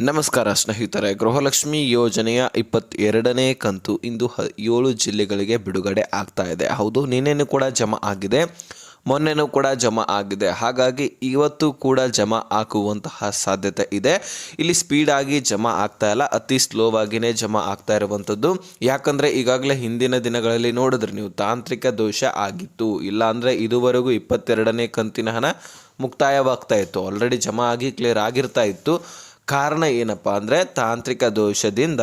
ನಮಸ್ಕಾರ ಸ್ನೇಹಿತರೆ, ಗೃಹಲಕ್ಷ್ಮಿ ಯೋಜನೆಯ ಇಪ್ಪತ್ತೆರಡನೇ ಕಂತು ಇಂದು ಹ ಏಳು ಜಿಲ್ಲೆಗಳಿಗೆ ಬಿಡುಗಡೆ ಆಗ್ತಾ ಇದೆ. ಹೌದು, ನಿನ್ನೆನೂ ಕೂಡ ಜಮಾ ಆಗಿದೆ. ಮೊನ್ನೆನೂ ಕೂಡ ಜಮಾ ಆಗಿದೆ. ಹಾಗಾಗಿ ಇವತ್ತು ಕೂಡ ಜಮಾ ಹಾಕುವಂತಹ ಸಾಧ್ಯತೆ ಇದೆ. ಇಲ್ಲಿ ಸ್ಪೀಡಾಗಿ ಜಮಾ ಆಗ್ತಾ ಇಲ್ಲ. ಅತಿ ಸ್ಲೋ ಆಗಿನೇ ಜಮಾ ಆಗ್ತಾ ಇರುವಂಥದ್ದು ಯಾಕಂದರೆ ಈಗಾಗಲೇ ಹಿಂದಿನ ದಿನಗಳಲ್ಲಿ ನೋಡಿದ್ರೆ ನೀವು ತಾಂತ್ರಿಕ ದೋಷ ಆಗಿತ್ತು. ಇಲ್ಲಾಂದರೆ ಇದುವರೆಗೂ ಇಪ್ಪತ್ತೆರಡನೇ ಕಂತಿನ ಹಣ ಮುಕ್ತಾಯವಾಗ್ತಾ ಇತ್ತು. ಆಲ್ರೆಡಿ ಜಮಾ ಆಗಿ ಕ್ಲಿಯರ್ ಆಗಿರ್ತಾ ಇತ್ತು. ಕಾರಣ ಏನಪ್ಪ ಅಂದರೆ ತಾಂತ್ರಿಕ ದೋಷದಿಂದ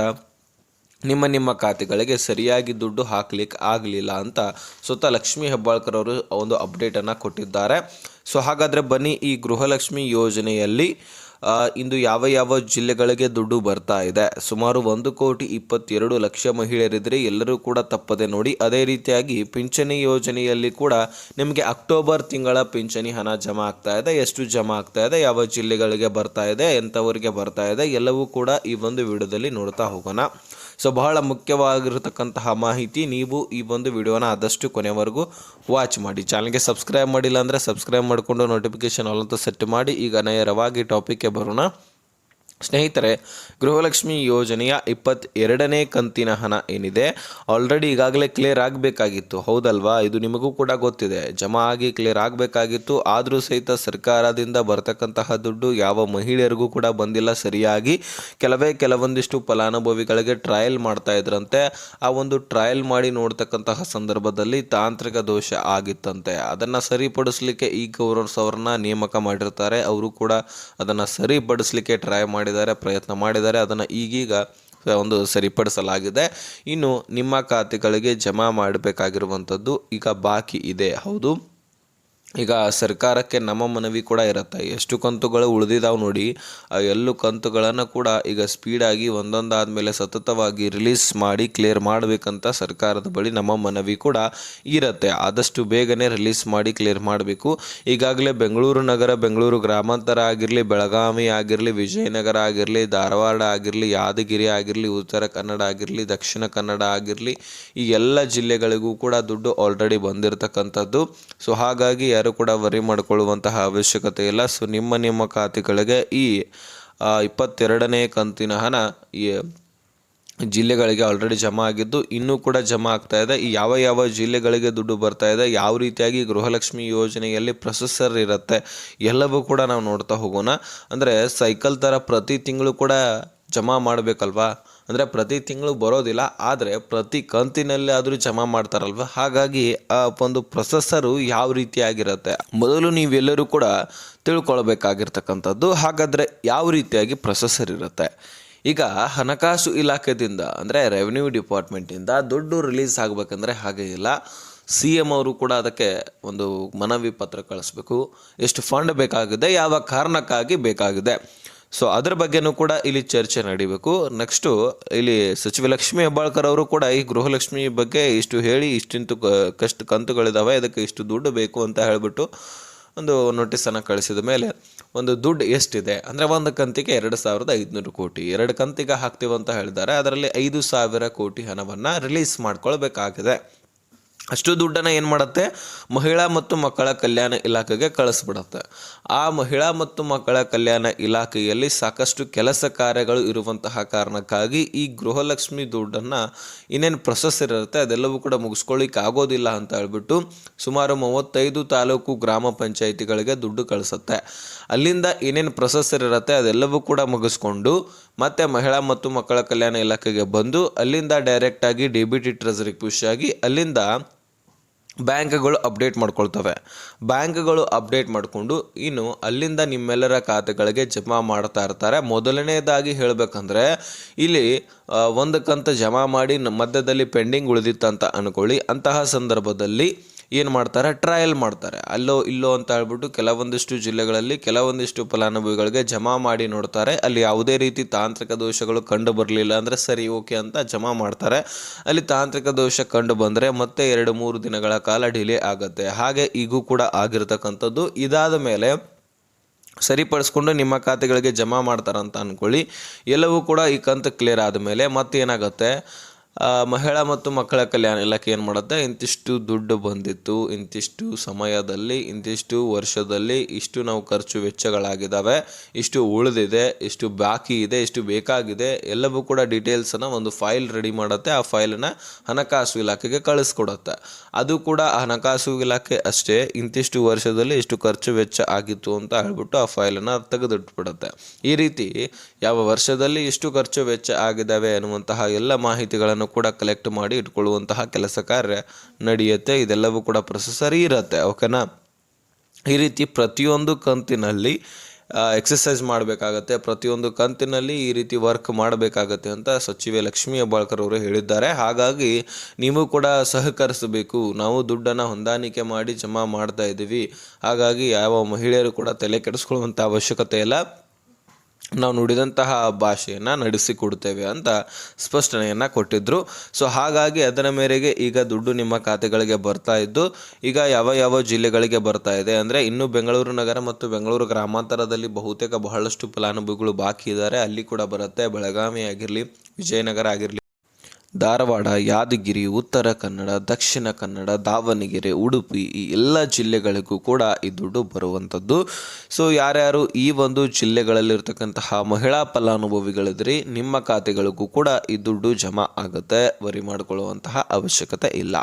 ನಿಮ್ಮ ನಿಮ್ಮ ಖಾತೆಗಳಿಗೆ ಸರಿಯಾಗಿ ದುಡ್ಡು ಹಾಕ್ಲಿಕ್ಕೆ ಆಗಲಿಲ್ಲ ಅಂತ ಸ್ವತಃ ಲಕ್ಷ್ಮಿ ಹೆಬ್ಬಾಳ್ಕರ್ ಅವರು ಒಂದು ಅಪ್ಡೇಟನ್ನು ಕೊಟ್ಟಿದ್ದಾರೆ. ಸೊ ಹಾಗಾದರೆ ಬನ್ನಿ ಈ ಗೃಹಲಕ್ಷ್ಮಿ ಯೋಜನೆಯಲ್ಲಿ ಇಂದು ಯಾವ ಯಾವ ಜಿಲ್ಲೆಗಳಿಗೆ ದುಡ್ಡು ಬರ್ತಾ ಇದೆ? ಸುಮಾರು ಒಂದು ಕೋಟಿ ಇಪ್ಪತ್ತೆರಡು ಲಕ್ಷ ಮಹಿಳೆಯರಿದ್ದರೆ ಎಲ್ಲರೂ ಕೂಡ ತಪ್ಪದೆ ನೋಡಿ, ಅದೇ ರೀತಿಯಾಗಿ ಪಿಂಚಣಿ ಯೋಜನೆಯಲ್ಲಿ ಕೂಡ ನಿಮಗೆ ಅಕ್ಟೋಬರ್ ತಿಂಗಳ ಪಿಂಚಣಿ ಹಣ ಜಮಾ ಆಗ್ತಾ ಇದೆ. ಎಷ್ಟು ಜಮಾ ಆಗ್ತಾ ಇದೆ? ಯಾವ ಜಿಲ್ಲೆಗಳಿಗೆ ಬರ್ತಾ ಇದೆ? ಎಂಥವರಿಗೆ ಬರ್ತಾ ಇದೆ? ಎಲ್ಲವೂ ಕೂಡ ಈ ಒಂದು ವಿಡಿಯೋದಲ್ಲಿ ನೋಡ್ತಾ ಹೋಗೋಣ. ಸೊ ಬಹಳ ಮುಖ್ಯವಾಗಿರತಕ್ಕಂತಹ ಮಾಹಿತಿ ನೀವು ಈ ಒಂದು ವಿಡಿಯೋನ ಆದಷ್ಟು ಕೊನೆವರೆಗೂ ವಾಚ್ ಮಾಡಿ. ಚಾನಲ್ಗೆ ಸಬ್ಸ್ಕ್ರೈಬ್ ಮಾಡಿಲ್ಲ ಅಂದರೆ ಸಬ್ಸ್ಕ್ರೈಬ್ ಮಾಡಿಕೊಂಡು ನೋಟಿಫಿಕೇಶನ್ ಆಲ್ ಅಂತ ಸೆಟ್ ಮಾಡಿ. ಈಗ ನೇರವಾಗಿ ಟಾಪಿಕ್ಗೆ ಬರೋಣ. ಸ್ನೇಹಿತರೆ, ಗೃಹಲಕ್ಷ್ಮಿ ಯೋಜನೆಯ ಇಪ್ಪತ್ತೆರಡನೇ ಕಂತಿನ ಹಣ ಏನಿದೆ? ಆಲ್ರೆಡಿ ಈಗಾಗಲೇ ಕ್ಲಿಯರ್ ಆಗಬೇಕಾಗಿತ್ತು. ಹೌದಲ್ವಾ? ಇದು ನಿಮಗೂ ಕೂಡ ಗೊತ್ತಿದೆ. ಜಮಾ ಆಗಿ ಕ್ಲಿಯರ್ ಆಗಬೇಕಾಗಿತ್ತು. ಆದರೂ ಸಹಿತ ಸರ್ಕಾರದಿಂದ ಬರ್ತಕ್ಕಂತಹ ದುಡ್ಡು ಯಾವ ಮಹಿಳೆಯರಿಗೂ ಕೂಡ ಬಂದಿಲ್ಲ. ಸರಿಯಾಗಿ ಕೆಲವೇ ಕೆಲವೊಂದಿಷ್ಟು ಫಲಾನುಭವಿಗಳಿಗೆ ಟ್ರಯಲ್ ಮಾಡ್ತಾ ಇದ್ರಂತೆ. ಆ ಒಂದು ಟ್ರಯಲ್ ಮಾಡಿ ನೋಡ್ತಕ್ಕಂತಹ ಸಂದರ್ಭದಲ್ಲಿ ತಾಂತ್ರಿಕ ದೋಷ ಆಗಿತ್ತಂತೆ. ಅದನ್ನು ಸರಿಪಡಿಸಲಿಕ್ಕೆ ಈ ಗೌರವ್ ಅವ್ರನ್ನ ನೇಮಕ ಮಾಡಿರ್ತಾರೆ. ಅವರು ಕೂಡ ಅದನ್ನು ಸರಿಪಡಿಸಲಿಕ್ಕೆ ಟ್ರೈ ಮಾಡಿದ್ದಾರೆ, ಪ್ರಯತ್ನ ಮಾಡಿದ್ದಾರೆ, ಅದನ್ನು ಈಗೀಗ ಒಂದು ಸರಿಪಡಿಸಲಾಗಿದೆ. ಇನ್ನು ನಿಮ್ಮ ಖಾತೆಗಳಿಗೆ ಜಮಾ ಮಾಡಬೇಕಾಗಿರುವಂಥದ್ದು ಈಗ ಬಾಕಿ ಇದೆ. ಹೌದು? ಈಗ ಸರ್ಕಾರಕ್ಕೆ ನಮ್ಮ ಮನವಿ ಕೂಡ ಇರುತ್ತೆ. ಎಷ್ಟು ಕಂತುಗಳು ಉಳಿದಿದ್ದಾವೆ ನೋಡಿ, ಆ ಎಲ್ಲೂ ಕಂತುಗಳನ್ನು ಕೂಡ ಈಗ ಸ್ಪೀಡಾಗಿ ಒಂದೊಂದಾದಮೇಲೆ ಸತತವಾಗಿ ರಿಲೀಸ್ ಮಾಡಿ ಕ್ಲಿಯರ್ ಮಾಡಬೇಕಂತ ಸರ್ಕಾರದ ಬಳಿ ನಮ್ಮ ಮನವಿ ಕೂಡ ಇರುತ್ತೆ. ಆದಷ್ಟು ಬೇಗನೆ ರಿಲೀಸ್ ಮಾಡಿ ಕ್ಲಿಯರ್ ಮಾಡಬೇಕು. ಈಗಾಗಲೇ ಬೆಂಗಳೂರು ನಗರ, ಬೆಂಗಳೂರು ಗ್ರಾಮಾಂತರ ಆಗಿರಲಿ, ಬೆಳಗಾವಿ ಆಗಿರಲಿ, ವಿಜಯನಗರ ಆಗಿರಲಿ, ಧಾರವಾಡ ಆಗಿರಲಿ, ಯಾದಗಿರಿ ಆಗಿರಲಿ, ಉತ್ತರ ಕನ್ನಡ ಆಗಿರಲಿ, ದಕ್ಷಿಣ ಕನ್ನಡ ಆಗಿರಲಿ, ಈ ಎಲ್ಲ ಜಿಲ್ಲೆಗಳಿಗೂ ಕೂಡ ದುಡ್ಡು ಆಲ್ರೆಡಿ ಬಂದಿರತಕ್ಕಂಥದ್ದು. ಸೊ ಹಾಗಾಗಿ ಕೂಡ ವರಿ ಮಾಡಿಕೊಳ್ಳುವಂತಹ ಅವಶ್ಯಕತೆ ಇಲ್ಲ. ಸೊ ನಿಮ್ಮ ನಿಮ್ಮ ಖಾತೆಗಳಿಗೆ ಈ ಇಪ್ಪತ್ತೆರಡನೇ ಕಂತಿನ ಹಣ ಈ ಜಿಲ್ಲೆಗಳಿಗೆ ಆಲ್ರೆಡಿ ಜಮಾ ಆಗಿದ್ದು, ಇನ್ನೂ ಕೂಡ ಜಮಾ ಆಗ್ತಾ ಇದೆ. ಯಾವ ಯಾವ ಜಿಲ್ಲೆಗಳಿಗೆ ದುಡ್ಡು ಬರ್ತಾ ಇದೆ, ಯಾವ ರೀತಿಯಾಗಿ ಗೃಹಲಕ್ಷ್ಮಿ ಯೋಜನೆಯಲ್ಲಿ ಪ್ರೊಸೆಸರ್ ಇರುತ್ತೆ, ಎಲ್ಲವೂ ಕೂಡ ನಾವು ನೋಡ್ತಾ ಹೋಗೋಣ. ಅಂದರೆ, ಸೈಕಲ್ ಥರ ಪ್ರತಿ ತಿಂಗಳು ಕೂಡ ಜಮಾ ಮಾಡಬೇಕಲ್ವಾ? ಅಂದರೆ ಪ್ರತಿ ತಿಂಗಳು ಬರೋದಿಲ್ಲ, ಆದರೆ ಪ್ರತಿ ಕಂತಿನಲ್ಲಿ ಆದರೂ ಜಮಾ ಮಾಡ್ತಾರಲ್ವ? ಹಾಗಾಗಿ ಆ ಒಂದು ಪ್ರೊಸೆಸರು ಯಾವ ರೀತಿಯಾಗಿರುತ್ತೆ ಮೊದಲು ನೀವೆಲ್ಲರೂ ಕೂಡ ತಿಳ್ಕೊಳ್ಬೇಕಾಗಿರ್ತಕ್ಕಂಥದ್ದು, ಹಾಗಾದರೆ ಯಾವ ರೀತಿಯಾಗಿ ಪ್ರೊಸೆಸರ್ ಇರುತ್ತೆ? ಈಗ ಹಣಕಾಸು ಇಲಾಖೆದಿಂದ, ಅಂದರೆ ರೆವೆನ್ಯೂ ಡಿಪಾರ್ಟ್ಮೆಂಟಿಂದ ದುಡ್ಡು ರಿಲೀಸ್ ಆಗಬೇಕಂದ್ರೆ ಹಾಗೆ ಇಲ್ಲ. ಸಿ ಎಂ ಅವರು ಕೂಡ ಅದಕ್ಕೆ ಒಂದು ಮನವಿ ಪತ್ರ ಕಳಿಸ್ಬೇಕು. ಎಷ್ಟು ಫಂಡ್ ಬೇಕಾಗಿದೆ, ಯಾವ ಕಾರಣಕ್ಕಾಗಿ ಬೇಕಾಗಿದೆ? ಸೊ ಅದ್ರ ಬಗ್ಗೆನೂ ಕೂಡ ಇಲ್ಲಿ ಚರ್ಚೆ ನಡಿಬೇಕು. ನೆಕ್ಸ್ಟು ಇಲ್ಲಿ ಸಚಿವ ಲಕ್ಷ್ಮಿ ಹೆಬ್ಬಾಳ್ಕರ್ ಅವರು ಕೂಡ ಈ ಗೃಹಲಕ್ಷ್ಮಿ ಬಗ್ಗೆ ಇಷ್ಟು ಹೇಳಿ, ಇಷ್ಟಿಂತು ಕಷ್ಟ ಕಂತುಗಳಿದಾವೆ, ಅದಕ್ಕೆ ಇಷ್ಟು ದುಡ್ಡು ಬೇಕು ಅಂತ ಹೇಳಿಬಿಟ್ಟು ಒಂದು ನೋಟಿಸನ್ನು ಕಳಿಸಿದ ಮೇಲೆ ಒಂದು ದುಡ್ಡು ಎಷ್ಟಿದೆ? ಅಂದರೆ ಒಂದು ಕಂತಿಗೆ ಎರಡು ಸಾವಿರದ ಐದುನೂರು ಕೋಟಿ. ಎರಡು ಕಂತಿಗೆ ಹಾಕ್ತೀವಂತ ಹೇಳಿದ್ದಾರೆ. ಅದರಲ್ಲಿ ಐದು ಸಾವಿರ ಕೋಟಿ ಹಣವನ್ನು ರಿಲೀಸ್ ಮಾಡ್ಕೊಳ್ಬೇಕಾಗಿದೆ. ಅಷ್ಟು ದುಡ್ಡನ್ನು ಏನು ಮಾಡುತ್ತೆ? ಮಹಿಳಾ ಮತ್ತು ಮಕ್ಕಳ ಕಲ್ಯಾಣ ಇಲಾಖೆಗೆ ಕಳಿಸ್ಬಿಡತ್ತೆ. ಆ ಮಹಿಳಾ ಮತ್ತು ಮಕ್ಕಳ ಕಲ್ಯಾಣ ಇಲಾಖೆಯಲ್ಲಿ ಸಾಕಷ್ಟು ಕೆಲಸ ಕಾರ್ಯಗಳು ಇರುವಂತಹ ಕಾರಣಕ್ಕಾಗಿ ಈ ಗೃಹಲಕ್ಷ್ಮಿ ದುಡ್ಡನ್ನು ಇನ್ನೇನು ಪ್ರೊಸೆಸ್ ಇರುತ್ತೆ? ಅದೆಲ್ಲವೂ ಕೂಡ ಮುಗಿಸ್ಕೊಳ್ಳಿಕ್ಕೆ ಆಗೋದಿಲ್ಲ ಅಂತ ಹೇಳ್ಬಿಟ್ಟು ಸುಮಾರು ಮೂವತ್ತೈದು ತಾಲೂಕು ಗ್ರಾಮ ಪಂಚಾಯಿತಿಗಳಿಗೆ ದುಡ್ಡು ಕಳಿಸುತ್ತೆ. ಅಲ್ಲಿಂದ ಏನೇನು ಪ್ರೊಸೆಸ್ ಇರುತ್ತೆ? ಅದೆಲ್ಲವೂ ಕೂಡ ಮುಗಿಸ್ಕೊಂಡು ಮತ್ತೆ ಮಹಿಳಾ ಮತ್ತು ಮಕ್ಕಳ ಕಲ್ಯಾಣ ಇಲಾಖೆಗೆ ಬಂದು ಅಲ್ಲಿಂದ ಡೈರೆಕ್ಟಾಗಿ ಡಿ ಬಿ ಟಿ ಟ್ರೆಸರಿಗೆ ಪುಷ್ ಆಗಿ ಅಲ್ಲಿಂದ ಬ್ಯಾಂಕ್ಗಳು ಅಪ್ಡೇಟ್ ಮಾಡ್ಕೊಳ್ತವೆ. ಬ್ಯಾಂಕ್ಗಳು ಅಪ್ಡೇಟ್ ಮಾಡಿಕೊಂಡು ಇನ್ನು ಅಲ್ಲಿಂದ ನಿಮ್ಮೆಲ್ಲರ ಖಾತೆಗಳಿಗೆ ಜಮಾ ಮಾಡ್ತಾ ಇರ್ತಾರೆ. ಮೊದಲನೇದಾಗಿ ಹೇಳಬೇಕಂದ್ರೆ ಇಲ್ಲಿ ಒಂದಕ್ಕಂತ ಒಂದು ಕಂತು ಜಮಾ ಮಾಡಿ ಮಧ್ಯದಲ್ಲಿ ಪೆಂಡಿಂಗ್ ಉಳಿದಿತ್ತಂತ ಅನ್ಕೊಳ್ಳಿ. ಅಂತಹ ಸಂದರ್ಭದಲ್ಲಿ ಏನು ಮಾಡ್ತಾರೆ? ಟ್ರಯಲ್ ಮಾಡ್ತಾರೆ. ಅಲ್ಲೋ ಇಲ್ಲೋ ಅಂತ ಹೇಳ್ಬಿಟ್ಟು ಕೆಲವೊಂದಿಷ್ಟು ಜಿಲ್ಲೆಗಳಲ್ಲಿ ಕೆಲವೊಂದಿಷ್ಟು ಫಲಾನುಭವಿಗಳಿಗೆ ಜಮಾ ಮಾಡಿ ನೋಡ್ತಾರೆ. ಅಲ್ಲಿ ಯಾವುದೇ ರೀತಿ ತಾಂತ್ರಿಕ ದೋಷಗಳು ಕಂಡು ಬರಲಿಲ್ಲ ಅಂದರೆ ಸರಿ, ಓಕೆ ಅಂತ ಜಮಾ ಮಾಡ್ತಾರೆ. ಅಲ್ಲಿ ತಾಂತ್ರಿಕ ದೋಷ ಕಂಡು ಬಂದರೆ ಮತ್ತೆ ಎರಡು ಮೂರು ದಿನಗಳ ಕಾಲ ಡಿಲೇ ಆಗುತ್ತೆ. ಹಾಗೆ ಈಗೂ ಕೂಡ ಆಗಿರ್ತಕ್ಕಂಥದ್ದು. ಇದಾದ ಮೇಲೆ ಸರಿಪಡಿಸ್ಕೊಂಡು ನಿಮ್ಮ ಖಾತೆಗಳಿಗೆ ಜಮಾ ಮಾಡ್ತಾರಂತ ಅಂದ್ಕೊಳ್ಳಿ ಎಲ್ಲವೂ ಕೂಡ ಈ ಕಂತು ಕ್ಲಿಯರ್ ಆದಮೇಲೆ ಮತ್ತೇನಾಗುತ್ತೆ? ಮಹಿಳಾ ಮತ್ತು ಮಕ್ಕಳ ಕಲ್ಯಾಣ ಇಲಾಖೆ ಏನು ಮಾಡುತ್ತೆ? ಇಂತಿಷ್ಟು ದುಡ್ಡು ಬಂದಿತ್ತು, ಇಂತಿಷ್ಟು ಸಮಯದಲ್ಲಿ, ಇಂತಿಷ್ಟು ವರ್ಷದಲ್ಲಿ ಇಷ್ಟು ನಾವು ಖರ್ಚು ವೆಚ್ಚಗಳಾಗಿದ್ದಾವೆ ಇಷ್ಟು ಉಳಿದಿದೆ, ಇಷ್ಟು ಬಾಕಿ ಇದೆ, ಇಷ್ಟು ಬೇಕಾಗಿದೆ, ಎಲ್ಲವೂ ಕೂಡ ಡೀಟೇಲ್ಸನ್ನು ಒಂದು ಫೈಲ್ ರೆಡಿ ಮಾಡುತ್ತೆ, ಆ ಫೈಲನ್ನು ಹಣಕಾಸು ಇಲಾಖೆಗೆ ಕಳಿಸ್ಕೊಡುತ್ತೆ. ಅದು ಕೂಡ ಹಣಕಾಸು ಇಲಾಖೆ ಅಷ್ಟೇ, ಇಂತಿಷ್ಟು ವರ್ಷದಲ್ಲಿ ಇಷ್ಟು ಖರ್ಚು ವೆಚ್ಚ ಆಗಿತ್ತು ಅಂತ ಹೇಳ್ಬಿಟ್ಟು ಆ ಫೈಲನ್ನು ತೆಗೆದಿಟ್ಬಿಡುತ್ತೆ. ಈ ರೀತಿ ಯಾವ ವರ್ಷದಲ್ಲಿ ಇಷ್ಟು ಖರ್ಚು ವೆಚ್ಚ ಆಗಿದ್ದಾವೆ ಅನ್ನುವಂತಹ ಎಲ್ಲ ಮಾಹಿತಿಗಳನ್ನು ಕೂಡ ಕಲೆಕ್ಟ್ ಮಾಡಿ ಇಟ್ಕೊಳ್ಳುವಂತಹ ಕೆಲಸ ಕಾರ್ಯ ನಡೆಯುತ್ತೆ. ಇದೆಲ್ಲವೂ ಕೂಡ ಪ್ರೊಸೆಸರಿ ಇರುತ್ತೆ ಓಕೆನಾ ಈ ರೀತಿ ಪ್ರತಿಯೊಂದು ಕಂತಿನಲ್ಲಿ ಎಕ್ಸಸೈಸ್ ಮಾಡಬೇಕಾಗತ್ತೆ. ಪ್ರತಿಯೊಂದು ಕಂತಿನಲ್ಲಿ ಈ ರೀತಿ ವರ್ಕ್ ಮಾಡಬೇಕಾಗತ್ತೆ ಅಂತ ಸಚಿವೆ ಲಕ್ಷ್ಮೀ ಹೆಬ್ಬಾಳ್ಕರ್ ಅವರು ಹೇಳಿದ್ದಾರೆ. ಹಾಗಾಗಿ ನೀವು ಕೂಡ ಸಹಕರಿಸಬೇಕು. ನಾವು ದುಡ್ಡನ್ನು ಹೊಂದಾಣಿಕೆ ಮಾಡಿ ಜಮಾ ಮಾಡ್ತಾ ಇದ್ದೀವಿ. ಹಾಗಾಗಿ ಯಾವ ಮಹಿಳೆಯರು ಕೂಡ ತಲೆ ಕೆಡಿಸ್ಕೊಳ್ಳುವಂಥ ಅವಶ್ಯಕತೆ ಇಲ್ಲ. ನಾವು ನುಡಿದಂತಹ ಭಾಷೆಯನ್ನು ನಡೆಸಿಕೊಡ್ತೇವೆ ಅಂತ ಸ್ಪಷ್ಟನೆಯನ್ನು ಕೊಟ್ಟಿದ್ದರು ಸೊ ಹಾಗಾಗಿ ಅದರ ಮೇರೆಗೆ ಈಗ ದುಡ್ಡು ನಿಮ್ಮ ಖಾತೆಗಳಿಗೆ ಬರ್ತಾ ಇದ್ದು, ಈಗ ಯಾವ ಯಾವ ಜಿಲ್ಲೆಗಳಿಗೆ ಬರ್ತಾ ಇದೆ ಅಂದರೆ ಇನ್ನು ಬೆಂಗಳೂರು ನಗರ ಮತ್ತು ಬೆಂಗಳೂರು ಗ್ರಾಮಾಂತರದಲ್ಲಿ ಬಹುತೇಕ ಬಹಳಷ್ಟು ಫಲಾನುಭವಿಗಳು ಬಾಕಿ ಇದ್ದಾರೆ. ಅಲ್ಲಿ ಕೂಡ ಬರುತ್ತೆ. ಬೆಳಗಾವಿ ಆಗಿರಲಿ ವಿಜಯನಗರ ಆಗಿರಲಿ. ಧಾರವಾಡ, ಯಾದಗಿರಿ, ಉತ್ತರ ಕನ್ನಡ, ದಕ್ಷಿಣ ಕನ್ನಡ, ದಾವಣಗೆರೆ, ಉಡುಪಿ ಈ ಎಲ್ಲ ಜಿಲ್ಲೆಗಳಿಗೂ ಕೂಡ ಈ ದುಡ್ಡು ಬರುವಂಥದ್ದು. ಸೊ ಯಾರ್ಯಾರು ಈ ಒಂದು ಜಿಲ್ಲೆಗಳಲ್ಲಿರ್ತಕ್ಕಂತಹ ಮಹಿಳಾ ಫಲಾನುಭವಿಗಳಿದ್ರಿ, ನಿಮ್ಮ ಖಾತೆಗಳಿಗೂ ಕೂಡ ಈ ದುಡ್ಡು ಜಮಾ ಆಗುತ್ತೆ, ವರಿ ಮಾಡಿಕೊಳ್ಳುವಂತಹ ಅವಶ್ಯಕತೆ ಇಲ್ಲ.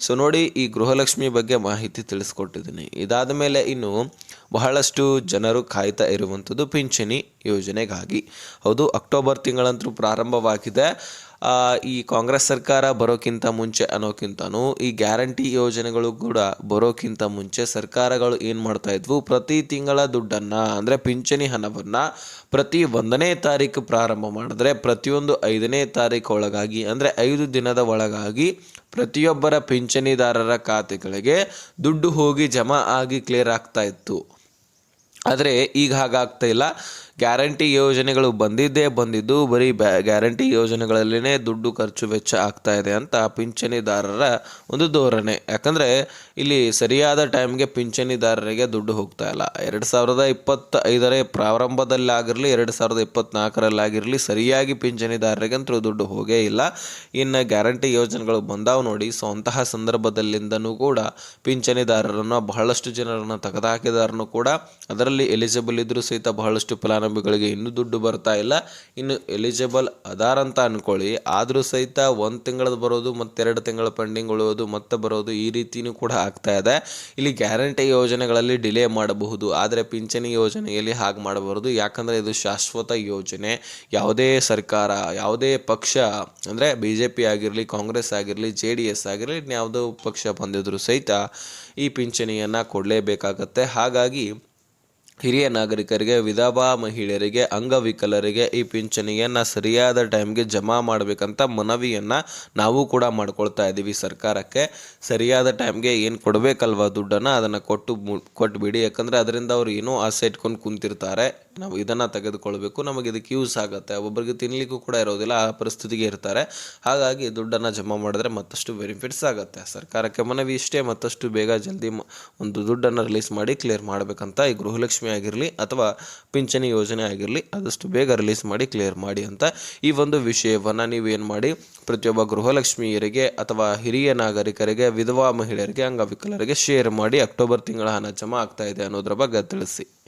ಸೊ ನೋಡಿ ಈ ಗೃಹಲಕ್ಷ್ಮಿ ಬಗ್ಗೆ ಮಾಹಿತಿ ತಿಳಿಸ್ಕೊಟ್ಟಿದ್ದೀನಿ. ಇದಾದ ಮೇಲೆ ಇನ್ನು ಬಹಳಷ್ಟು ಜನರು ಕಾಯ್ತಾ ಇರುವಂಥದ್ದು ಪಿಂಚಣಿ ಯೋಜನೆಗಾಗಿ. ಹೌದು, ಅಕ್ಟೋಬರ್ ತಿಂಗಳಂತೂ ಪ್ರಾರಂಭವಾಗಿದೆ. ಈ ಕಾಂಗ್ರೆಸ್ ಸರ್ಕಾರ ಬರೋಕ್ಕಿಂತ ಮುಂಚೆ ಅನ್ನೋಕ್ಕಿಂತನೂ, ಈ ಗ್ಯಾರಂಟಿ ಯೋಜನೆಗಳು ಕೂಡ ಬರೋಕ್ಕಿಂತ ಮುಂಚೆ ಸರ್ಕಾರಗಳು ಏನು ಮಾಡ್ತಾ ಇದ್ವು? ಪ್ರತಿ ತಿಂಗಳ ದುಡ್ಡನ್ನು, ಅಂದರೆ ಪಿಂಚಣಿ ಹಣವನ್ನು ಪ್ರತಿ ಒಂದನೇ ತಾರೀಕು ಪ್ರಾರಂಭ ಮಾಡಿದ್ರೆ ಪ್ರತಿಯೊಂದು ಐದನೇ ತಾರೀಕು ಒಳಗಾಗಿ, ಅಂದರೆ ಐದು ದಿನದ ಒಳಗಾಗಿ ಪ್ರತಿಯೊಬ್ಬರ ಪಿಂಚಣಿದಾರರ ಖಾತೆಗಳಿಗೆ ದುಡ್ಡು ಹೋಗಿ ಜಮಾ ಆಗಿ ಕ್ಲಿಯರ್ ಆಗ್ತಾ ಇತ್ತು. ಆದರೆ ಈಗ ಹಾಗಾಗ್ತಾ ಇಲ್ಲ. ಗ್ಯಾರಂಟಿ ಯೋಜನೆಗಳು ಬಂದಿದ್ದೇ ಬಂದಿದ್ದು, ಬರೀ ಬ್ಯಾ, ಗ್ಯಾರಂಟಿ ಯೋಜನೆಗಳಲ್ಲೇ ದುಡ್ಡು ಖರ್ಚು ವೆಚ್ಚ ಆಗ್ತಾ ಇದೆ ಅಂತ ಪಿಂಚಣಿದಾರರ ಒಂದು ಧೋರಣೆ. ಯಾಕಂದರೆ ಇಲ್ಲಿ ಸರಿಯಾದ ಟೈಮ್ಗೆ ಪಿಂಚಣಿದಾರರಿಗೆ ದುಡ್ಡು ಹೋಗ್ತಾ ಇಲ್ಲ. ಎರಡು ಸಾವಿರದ ಇಪ್ಪತ್ತೈದರ ಪ್ರಾರಂಭದಲ್ಲಾಗಿರಲಿ, ಎರಡು ಸಾವಿರದ ಇಪ್ಪತ್ತ್ನಾಲ್ಕರಲ್ಲಾಗಿರಲಿ ಸರಿಯಾಗಿ ಪಿಂಚಣಿದಾರರಿಗಂತೂ ದುಡ್ಡು ಹೋಗೇ ಇಲ್ಲ. ಇನ್ನು ಗ್ಯಾರಂಟಿ ಯೋಜನೆಗಳು ಬಂದಾವು ನೋಡಿ ಸೊ ಅಂತಹ ಸಂದರ್ಭದಲ್ಲಿಂದನೂ ಕೂಡ ಪಿಂಚಣಿದಾರರನ್ನು ಬಹಳಷ್ಟು ಜನರನ್ನು ತೆಗೆದುಹಾಕಿದಾರನು ಕೂಡ ಅದರಲ್ಲಿ ಎಲಿಜಿಬಲ್ ಇದ್ದರೂ ಸಹಿತ ಬಹಳಷ್ಟು ಫಲಾನುಭವಿಗಳಿಗೆ ಇನ್ನೂ ದುಡ್ಡು ಬರ್ತಾ ಇಲ್ಲ. ಇನ್ನು ಎಲಿಜಿಬಲ್ ಅದಾರಂತ ಅನ್ಕೊಳ್ಳಿ. ಆದರೂ ಸಹಿತ ಒಂದು ತಿಂಗಳದ್ದು ಬರೋದು, ಮತ್ತೆರಡು ತಿಂಗಳ ಪೆಂಡಿಂಗ್ ಉಳಿಯೋದು, ಮತ್ತೆ ಬರೋದು ಈ ರೀತಿಯೂ ಕೂಡ ಆಗ್ತಾ ಇದೆ. ಇಲ್ಲಿ ಗ್ಯಾರಂಟಿ ಯೋಜನೆಗಳಲ್ಲಿ ಡಿಲೇ ಮಾಡಬಹುದು. ಆದರೆ ಪಿಂಚಣಿ ಯೋಜನೆಯಲ್ಲಿ ಹಾಗೆ ಮಾಡಬಾರದು. ಯಾಕಂದರೆ ಇದು ಶಾಶ್ವತ ಯೋಜನೆ. ಯಾವುದೇ ಸರ್ಕಾರ, ಯಾವುದೇ ಪಕ್ಷ, ಅಂದರೆ ಬಿ ಜೆ ಪಿ ಆಗಿರಲಿ, ಕಾಂಗ್ರೆಸ್ ಆಗಿರಲಿ ಜೆ ಡಿ ಎಸ್ ಆಗಿರಲಿ, ಇನ್ಯಾವುದೋ ಪಕ್ಷ ಬಂದಿದ್ರು ಸಹಿತ ಈ ಪಿಂಚಣಿಯನ್ನು ಕೊಡಲೇಬೇಕಾಗತ್ತೆ. ಹಾಗಾಗಿ ಹಿರಿಯ ನಾಗರಿಕರಿಗೆ, ವಿಧವಾ ಮಹಿಳೆಯರಿಗೆ, ಅಂಗವಿಕಲರಿಗೆ ಈ ಪಿಂಚಣಿಯನ್ನು ಸರಿಯಾದ ಟೈಮ್ಗೆ ಜಮಾ ಮಾಡಬೇಕಂತ ಮನವಿಯನ್ನು ನಾವು ಕೂಡ ಮಾಡ್ಕೊಳ್ತಾ ಇದ್ದೀವಿ ಸರ್ಕಾರಕ್ಕೆ. ಸರಿಯಾದ ಟೈಮ್ಗೆ ಏನು ಕೊಡಬೇಕಲ್ವ ದುಡ್ಡನ್ನು ಅದನ್ನು ಕೊಟ್ಟು ಕೊಟ್ಬಿಡಿ. ಯಾಕಂದರೆ ಅದರಿಂದ ಅವ್ರು ಏನೋ ಆಸೆ ಇಟ್ಕೊಂಡು ಕುಂತಿರ್ತಾರೆ. ನಾವು ಇದನ್ನು ತೆಗೆದುಕೊಳ್ಬೇಕು. ನಮಗೆ ಇದಕ್ಕೆ ಯೂಸ್ ಆಗುತ್ತೆ. ಒಬ್ಬರಿಗೆ ತಿನ್ನಲಿಕ್ಕೂ ಕೂಡ ಇರೋದಿಲ್ಲ. ಆ ಪರಿಸ್ಥಿತಿಗೆ ಇರ್ತಾರೆ. ಹಾಗಾಗಿ ದುಡ್ಡನ್ನು ಜಮಾ ಮಾಡಿದ್ರೆ ಮತ್ತಷ್ಟು ಬೆನಿಫಿಟ್ಸ್ ಆಗುತ್ತೆ. ಸರ್ಕಾರಕ್ಕೆ ಮನವಿ ಇಷ್ಟೇ. ಮತ್ತಷ್ಟು ಬೇಗ ಜಲ್ದಿ ಒಂದು ದುಡ್ಡನ್ನು ರಿಲೀಸ್ ಮಾಡಿ ಕ್ಲಿಯರ್ ಮಾಡಬೇಕಂತ ಈ ಗೃಹಲಕ್ಷ್ಮಿ ಆಗಿರಲಿ ಅಥವಾ ಪಿಂಚಣಿ ಯೋಜನೆ ಆಗಿರಲಿ ಆದಷ್ಟು ಬೇಗ ರಿಲೀಸ್ ಮಾಡಿ ಕ್ಲಿಯರ್ ಮಾಡಿ ಅಂತ ಈ ಒಂದು ವಿಷಯವನ್ನು ನೀವೇನು ಮಾಡಿ, ಪ್ರತಿಯೊಬ್ಬ ಗೃಹಲಕ್ಷ್ಮಿಯರಿಗೆ ಅಥವಾ ಹಿರಿಯ ನಾಗರಿಕರಿಗೆ, ವಿಧವಾ ಮಹಿಳೆಯರಿಗೆ, ಅಂಗವಿಕಲರಿಗೆ ಶೇರ್ ಮಾಡಿ, ಅಕ್ಟೋಬರ್ ತಿಂಗಳ ಹಣ ಜಮಾ ಆಗ್ತಾ ಇದೆ ಅನ್ನೋದ್ರ ಬಗ್ಗೆ ತಿಳಿಸಿ.